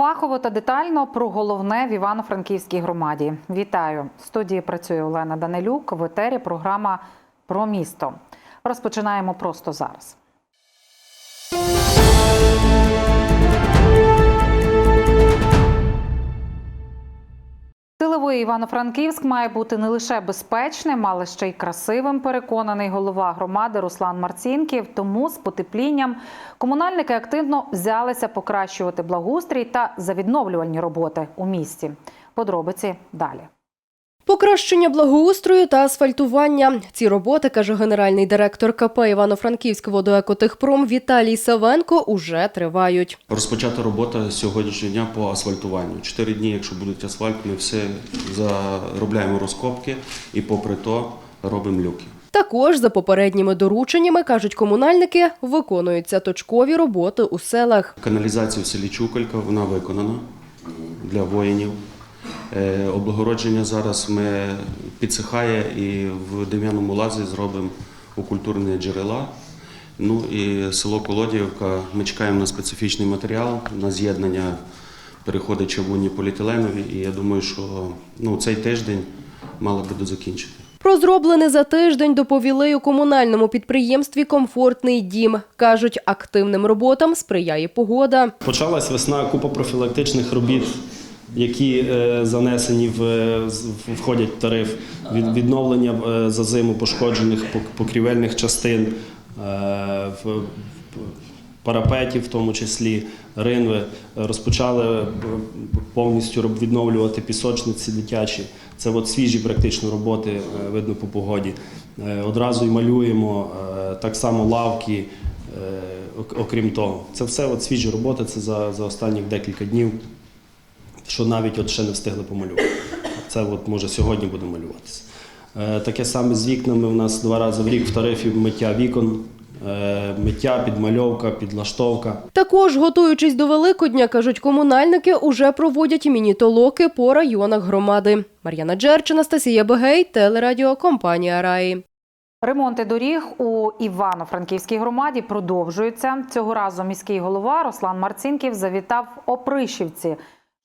Фахово та детально про головне в Івано-Франківській громаді. Вітаю! В студії працює Олена Данилюк. В етері програма про місто. Розпочинаємо просто зараз. Тиловий Івано-Франківськ має бути не лише безпечним, але ще й красивим. Переконаний голова громади Руслан Марцінків. Тому з потеплінням комунальники активно взялися покращувати благоустрій та завідновлювальні роботи у місті. Подробиці далі. Покращення благоустрою та асфальтування. Ці роботи, каже генеральний директор КП Івано-Франківськ водоекотехпром Віталій Савенко, уже тривають. Розпочата робота сьогоднішнього дня по асфальтуванню. Чотири дні, якщо будуть асфальт, ми все заробляємо розкопки і попри то робимо люки. Також за попередніми дорученнями, кажуть комунальники, виконуються точкові роботи у селах. Каналізація в селі Чукалька вона виконана для воїнів. Е, Облагородження зараз ми підсихає і в Дем'яному лазі зробимо окультурні джерела. Ну і село Колодіївка. Ми чекаємо на специфічний матеріал, на з'єднання переходить чавунні поліетиленові. І я думаю, що ну, цей тиждень мали би закінчити. Про зроблене за тиждень доповіли у комунальному підприємстві Комфортний дім. кажуть, активним роботам сприяє погода. Почалась весна купа профілактичних робіт, які е, занесені в, входять в тариф. Від, відновлення е, за зиму пошкоджених пок- покрівельних частин, е, парапетів, в тому числі ринви. Розпочали повністю відновлювати пісочниці дитячі. Це от свіжі практично роботи, видно по погоді. Одразу й малюємо, так само лавки. Окрім того, це все от свіжі роботи, це за, за останні декілька днів, що навіть от ще не встигли помалювати. Це от може сьогодні буде малюватися. Е, Таке саме з вікнами. У нас два рази в рік в тарифі миття вікон, е, миття, підмальовка, підлаштовка. Також, готуючись до Великодня, кажуть комунальники, уже проводять міні-толоки по районах громади. Мар'яна Джерч, Анастасія Бегей, телерадіокомпанія Раї. Ремонти доріг у Івано-Франківській громаді продовжуються. Цього разу міський голова Руслан Марцінків завітав Опришівці,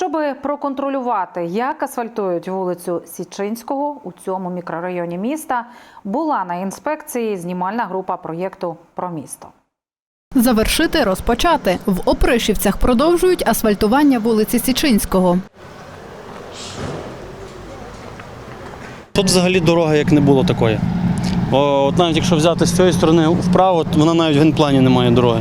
щоб проконтролювати, як асфальтують вулицю Січинського у цьому мікрорайоні міста. Була на інспекції знімальна група проєкту про місто. Завершити розпочати. В Опришівцях продовжують асфальтування вулиці Січинського. Тут взагалі дорога як не було такої. От навіть якщо взяти з цієї сторони вправо, то вона навіть в генплані не має дороги.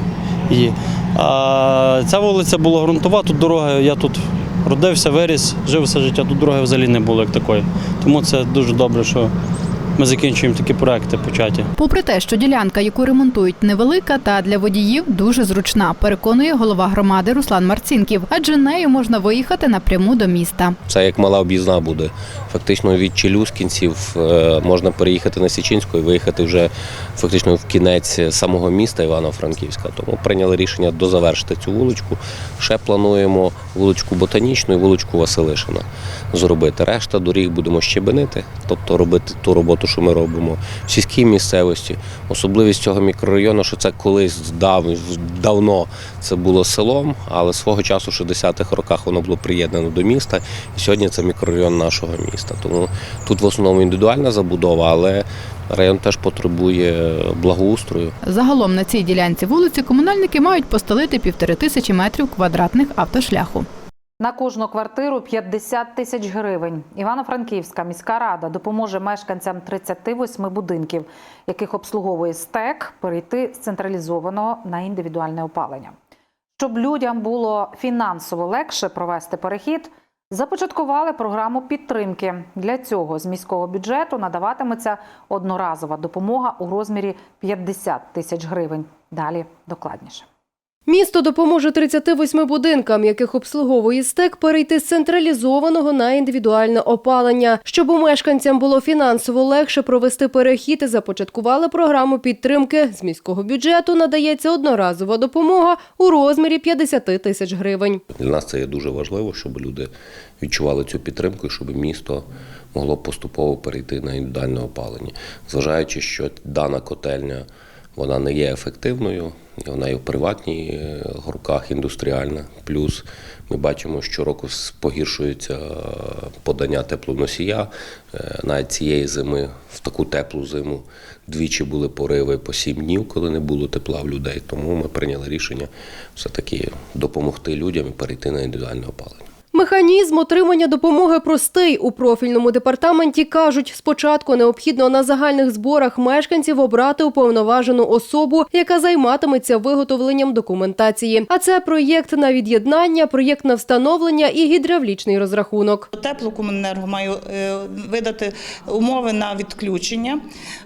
Її. А ця вулиця була ґрунтова, тут дорога, я тут родився, виріс, жив все життя, тут дороги взагалі не було як такої. Тому це дуже добре, що ми закінчуємо такі проекти початі. Попри те, що ділянка, яку ремонтують, невелика, та для водіїв дуже зручна, переконує голова громади Руслан Марцінків, адже нею можна виїхати напряму до міста. Це як мала об'їзна буде. Фактично від Челюскінців е, можна переїхати на Січинську і виїхати вже фактично в кінець самого міста Івано-Франківська. Тому прийняли рішення дозавершити цю вуличку. Ще плануємо вуличку Ботанічну і вуличку Василишина зробити. Решта доріг будемо щебенити, тобто робити ту роботу, що ми робимо в сільській місцевості. Особливість цього мікрорайону, що це колись дав, давно це було селом, але свого часу, в 60-х роках, воно було приєднано до міста. І сьогодні це мікрорайон нашого міста. Тому тут в основному індивідуальна забудова, але район теж потребує благоустрою. Загалом на цій ділянці вулиці комунальники мають постелити півтори тисячі метрів квадратних автошляху. На кожну квартиру 50 тисяч гривень. Івано-Франківська міська рада допоможе мешканцям 38 будинків, яких обслуговує СТЕК, перейти з централізованого на індивідуальне опалення. Щоб людям було фінансово легше провести перехід, започаткували програму підтримки. Для цього з міського бюджету надаватиметься одноразова допомога у розмірі 50 тисяч гривень. Далі докладніше. Місто допоможе 38 будинкам, яких обслуговує стек, перейти з централізованого на індивідуальне опалення. Щоб у мешканцям було фінансово легше провести перехід, започаткували програму підтримки. З міського бюджету надається одноразова допомога у розмірі 50 тисяч гривень. Для нас це є дуже важливо, щоб люди відчували цю підтримку щоб місто могло поступово перейти на індивідуальне опалення. Зважаючи, що дана котельня вона не є ефективною, Вона і в приватній горках індустріальна. Плюс ми бачимо, що року погіршується е, подання теплоносія. Е, Навіть цієї зими, в таку теплу зиму, двічі були пориви по сім днів, коли не було тепла в людей. Тому ми прийняли рішення все-таки допомогти людям і перейти на індивідуальне опалення. Механізм отримання допомоги простий. У профільному департаменті кажуть, спочатку необхідно на загальних зборах мешканців обрати уповноважену особу, яка займатиметься виготовленням документації. А це проєкт на від'єднання, проєкт на встановлення і гідравлічний розрахунок. Теплокомуненерго має е, видати умови на відключення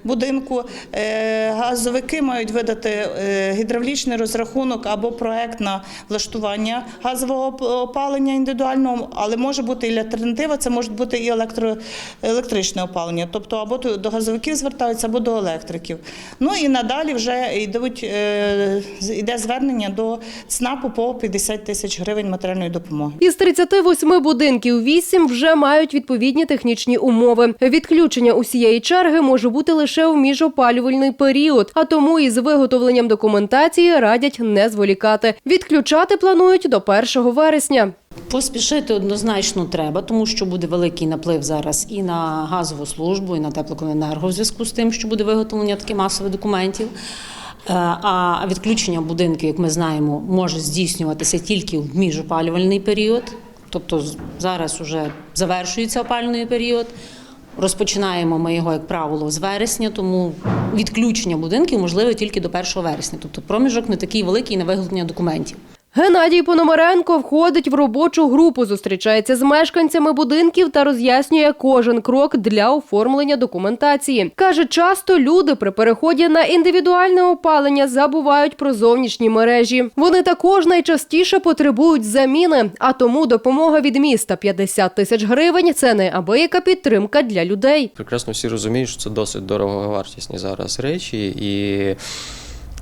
будинку. Е, Газовики мають видати е, гідравлічний розрахунок або проект на влаштування газового опалення індивідуального, але може бути і альтернатива, це може бути і електро, електричне опалення, тобто або до газовиків звертаються, або до електриків. Ну і надалі вже йдуть, е, йде звернення до ЦНАПу по 50 тисяч гривень матеріальної допомоги. Із 38 будинків 8 вже мають відповідні технічні умови. Відключення усієї черги може бути лише в міжопалювальний період, а тому із виготовленням документації радять не зволікати. Відключати планують до 1 вересня. Поспішити однозначно треба, тому що буде великий наплив зараз і на газову службу, і на теплокомуненерго в зв'язку з тим, що буде виготовлення таких масових документів. Е, А відключення будинків, як ми знаємо, може здійснюватися тільки в міжопалювальний період. Тобто зараз вже завершується опалювальний період. Розпочинаємо ми його, як правило, з вересня, тому відключення будинків можливе тільки до 1 вересня. Тобто проміжок не такий великий на виготовлення документів. Геннадій Пономаренко входить в робочу групу, зустрічається з мешканцями будинків та роз'яснює кожен крок для оформлення документації. Каже, часто люди при переході на індивідуальне опалення забувають про зовнішні мережі. Вони також найчастіше потребують заміни, а тому допомога від міста 50 тисяч гривень це неабияка підтримка для людей. Прекрасно всі розуміють, що це досить дороговартісні зараз речі, і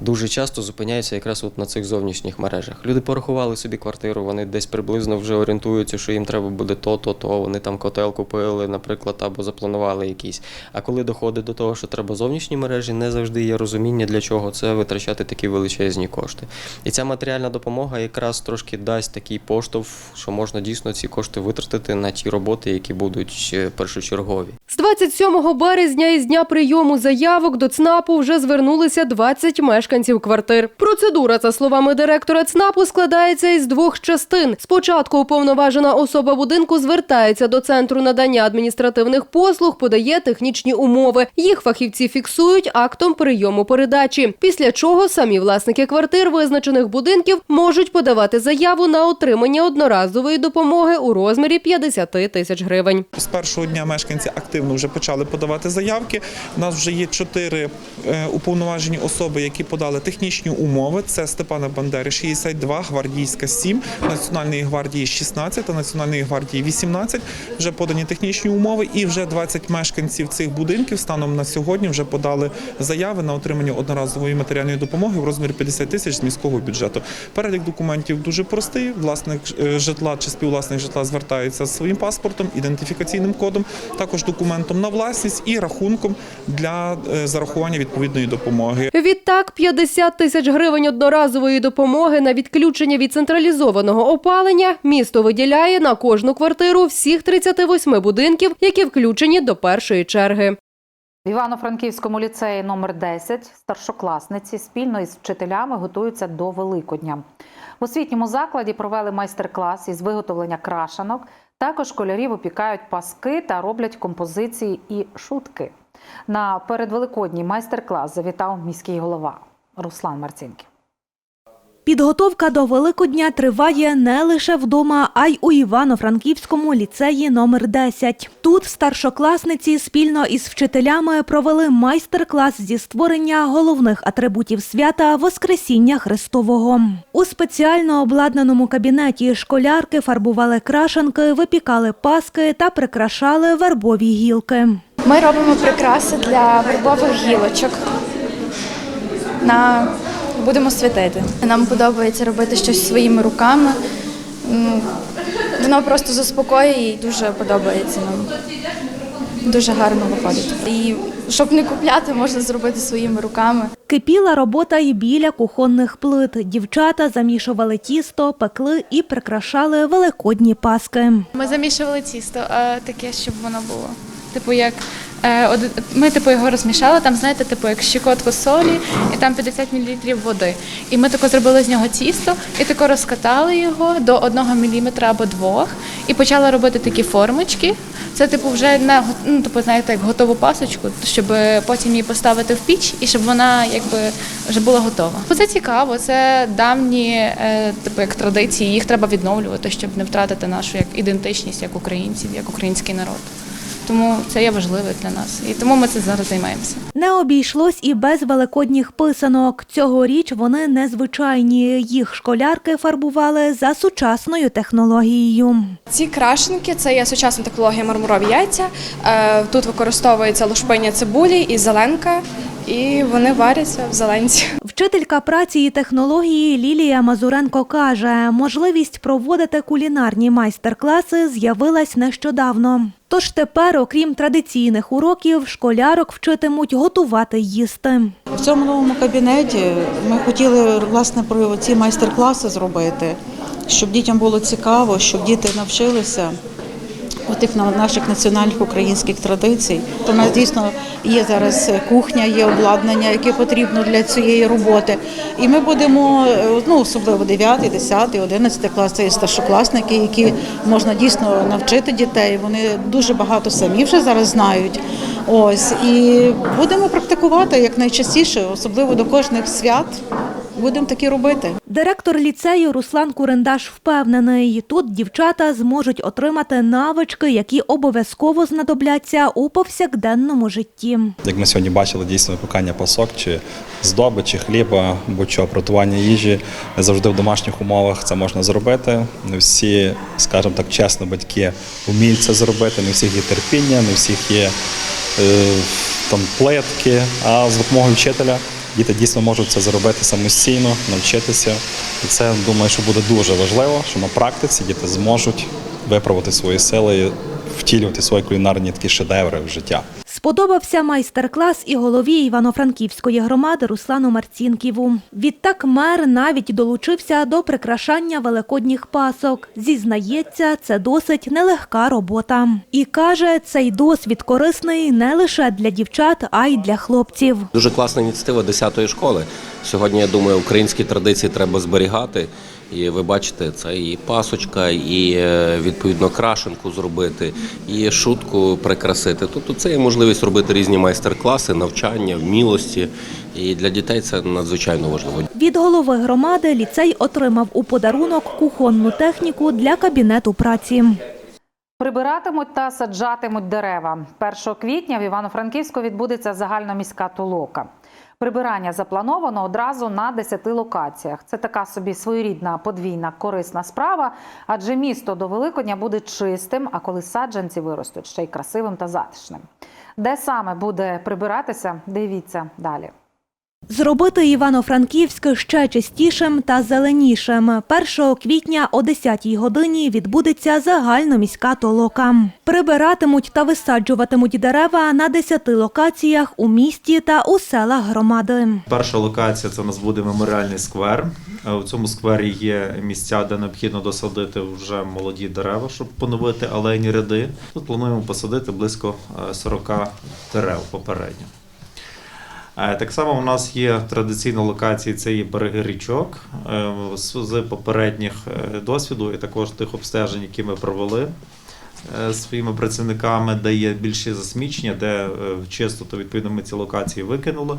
дуже часто зупиняються якраз от на цих зовнішніх мережах. Люди порахували собі квартиру, вони десь приблизно вже орієнтуються, що їм треба буде то, то, то. Вони там котел купили, наприклад, або запланували якийсь. А коли доходить до того, що треба зовнішні мережі, не завжди є розуміння, для чого це витрачати такі величезні кошти. І ця матеріальна допомога якраз трошки дасть такий поштовх, що можна дійсно ці кошти витратити на ті роботи, які будуть е, першочергові. З 27 березня із дня прийому заявок до ЦНАПу вже звернулися 20 мешканців квартир. Процедура, за словами директора ЦНАПу, складається із двох частин. Спочатку уповноважена особа будинку звертається до центру надання адміністративних послуг, подає технічні умови. Їх фахівці фіксують актом прийому передачі. Після чого самі власники квартир визначених будинків можуть подавати заяву на отримання одноразової допомоги у розмірі 50 тисяч гривень. З першого дня мешканці активно вже почали подавати заявки. У нас вже є чотири е, уповноважені особи, які подали технічні умови. Це Степана Бандери 62, гвардійська 7, Національної гвардії 16 та Національної гвардії 18. Вже подані технічні умови, і вже 20 мешканців цих будинків станом на сьогодні вже подали заяви на отримання одноразової матеріальної допомоги в розмірі 50 тисяч з міського бюджету. Перелік документів дуже простий. Власник е, житла чи співвласник житла звертається з своїм паспортом, ідентифікаційним кодом, також документом на власність і рахунком для е, зарахування відповідної допомоги. Відтак 50 тисяч гривень одноразової допомоги на відключення від централізованого опалення місто виділяє на кожну квартиру всіх 38 будинків, які включені до першої черги. В Івано-Франківському ліцеї номер 10 старшокласниці спільно із вчителями готуються до Великодня. В освітньому закладі провели майстер-клас із виготовлення крашанок. Також школярів опікають паски та роблять композиції і шутки. На передвеликодній майстер-клас завітав міський голова Руслан Марцінків. Підготовка до Великодня триває не лише вдома, а й у Івано-Франківському ліцеї номер 10. Тут старшокласниці спільно із вчителями провели майстер-клас зі створення головних атрибутів свята Воскресіння Христового. У спеціально обладнаному кабінеті школярки фарбували крашенки, випікали паски та прикрашали вербові гілки. Ми робимо прикраси для вербових гілочок. На будемо святити. Нам подобається робити щось своїми руками. Воно просто заспокоює і дуже подобається нам. дуже гарно виходить. І щоб не купляти, можна зробити своїми руками. Кипіла робота і біля кухонних плит. Дівчата замішували тісто, пекли і прикрашали великодні паски. Ми замішували тісто е, таке, щоб воно було. Типу, як ми типу його розмішали, там знаєте, типу як щекотку солі, і там 50 мл води. І ми тако зробили з нього тісто, і тако розкатали його до 1 мм або двох, і почали робити такі формочки. Це типу вже на ну, типу, знаєте, як готову пасочку, щоб потім її поставити в піч і щоб вона якби вже була готова. Це цікаво, це давні е, типу як традиції. Їх треба відновлювати, щоб не втратити нашу як ідентичність як українців, як український народ. Тому це є важливе для нас, і тому ми це зараз займаємося. Не обійшлось і без великодніх писанок. Цьогоріч вони незвичайні. Їх школярки фарбували за сучасною технологією. Ці крашенки це є сучасна технологія мармурові яйця. Е, Тут використовується лушпиня цибулі і зеленка, і вони варяться в зеленці. Вчителька праці і технології Лілія Мазуренко каже, можливість проводити кулінарні майстер-класи з'явилась нещодавно. Тож тепер, окрім традиційних уроків, школярок вчитимуть готувати їсти. В цьому новому кабінеті ми хотіли власне про ці майстер-класи зробити, щоб дітям було цікаво, щоб діти навчилися тих наших національних українських традицій. То нас дійсно є зараз кухня, є обладнання, яке потрібно для цієї роботи. І ми будемо, е, ну особливо 9, 10, 11 клас, це є старшокласники, які можна дійсно навчити дітей. Вони дуже багато самі вже зараз знають. Ось і будемо практикувати як найчастіше, особливо до кожних свят. Будемо такі робити. Директор ліцею Руслан Курендаш впевнений, тут дівчата зможуть отримати навички, які обов'язково знадобляться у повсякденному житті. Як ми сьогодні бачили, дійсно випікання пасок чи здоби, чи хліба, будь-що приготування їжі не завжди в домашніх умовах це можна зробити. Не всі, скажімо так, чесно, батьки вміють це зробити, не всіх є терпіння, не всіх є е, там плитки, а з допомогою вчителя. Діти дійсно можуть це зробити самостійно, навчитися. І це думаю, що буде дуже важливо, що на практиці діти зможуть виправити свої сили втілювати свої кулінарні такі шедеври в життя. Сподобався майстер-клас і голові Івано-Франківської громади Руслану Марцінківу. Відтак мер навіть долучився до прикрашання великодніх пасок. Зізнається, це досить нелегка робота. І каже, цей досвід корисний не лише для дівчат, а й для хлопців. Дуже класна ініціатива 10-ї школи. Сьогодні, я думаю, українські традиції треба зберігати. І ви бачите, це і пасочка, і е, відповідно крашенку зробити, і шутку прикрасити. Тобто це є можливість робити різні майстер-класи, навчання, вмілості. І для дітей це надзвичайно важливо. Від голови громади ліцей отримав у подарунок кухонну техніку для кабінету праці. Прибиратимуть та саджатимуть дерева. 1 квітня в Івано-Франківську відбудеться загальноміська толока. Прибирання заплановано одразу на 10 локаціях. Це така собі своєрідна подвійна корисна справа, адже місто до Великодня буде чистим, а коли саджанці виростуть ще й красивим та затишним. Де саме буде прибиратися, дивіться далі. Зробити Івано-Франківськ ще чистішим та зеленішим. 1 квітня о 10-й годині відбудеться загальноміська толока. Прибиратимуть та висаджуватимуть дерева на 10 локаціях у місті та у селах громади. Перша локація це у нас буде меморіальний сквер. Е, У цьому сквері є місця, де необхідно досадити вже молоді дерева, щоб поновити алейні ряди. Тут плануємо посадити близько е, 40 дерев попередньо. Е, Так само у нас є традиційна локація, це є береги річок Е, з попередніх е, досвіду і також тих обстежень, які ми провели своїми працівниками, де є більше засмічення, де чисто, то відповідно ми ці локації викинули.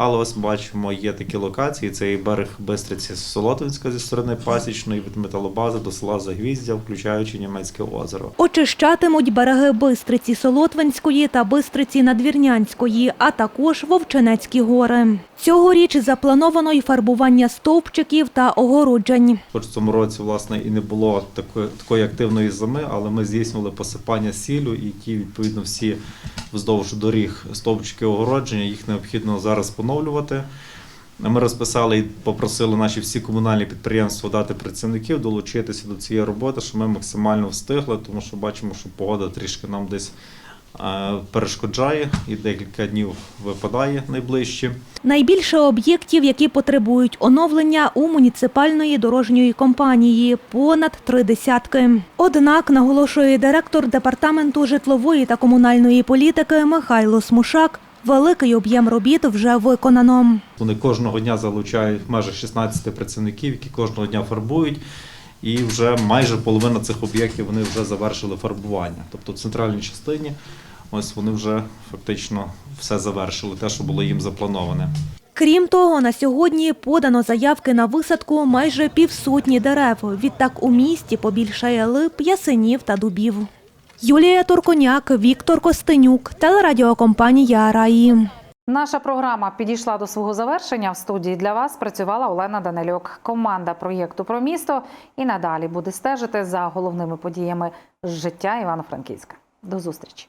Але ось бачимо, є такі локації. Це і берег Бистриці Солотвинська зі сторони Пасічної від металобази до села Загвіздя, включаючи Німецьке озеро. Очищатимуть береги Бистриці Солотвинської та Бистриці Надвірнянської, а також Вовчинецькі гори. Цьогоріч заплановано й фарбування стовпчиків та огороджень. Хоч в цьому році, власне, і не було такої, такої активної зими, але ми здійснювали посипання сіллю, і ті, відповідно, всі вздовж доріг стовпчики огородження, їх необхідно зараз поновлювати. Ми розписали і попросили наші всі комунальні підприємства дати працівників долучитися до цієї роботи, щоб ми максимально встигли, тому що бачимо, що погода трішки нам десь е, перешкоджає і декілька днів випадає найближче. Найбільше об'єктів, які потребують оновлення у муніципальної дорожньої компанії – понад три десятки. Однак, наголошує директор департаменту житлової та комунальної політики Михайло Смушак, великий об'єм робіт вже виконано. Вони кожного дня залучають майже 16 працівників, які кожного дня фарбують. І вже майже половина цих об'єктів вони вже завершили фарбування. Тобто в центральній частині ось вони вже фактично все завершили, те, що було їм заплановане. Крім того, на сьогодні подано заявки на висадку майже півсотні дерев. Відтак у місті побільшає лип, ясенів та дубів. Юлія Турконяк, Віктор Костенюк, телерадіокомпанія Раї. Наша програма підійшла до свого завершення. В студії для вас працювала Олена Данилюк. Команда проєкту про місто і надалі буде стежити за головними подіями життя Івано-Франківська. До зустрічі.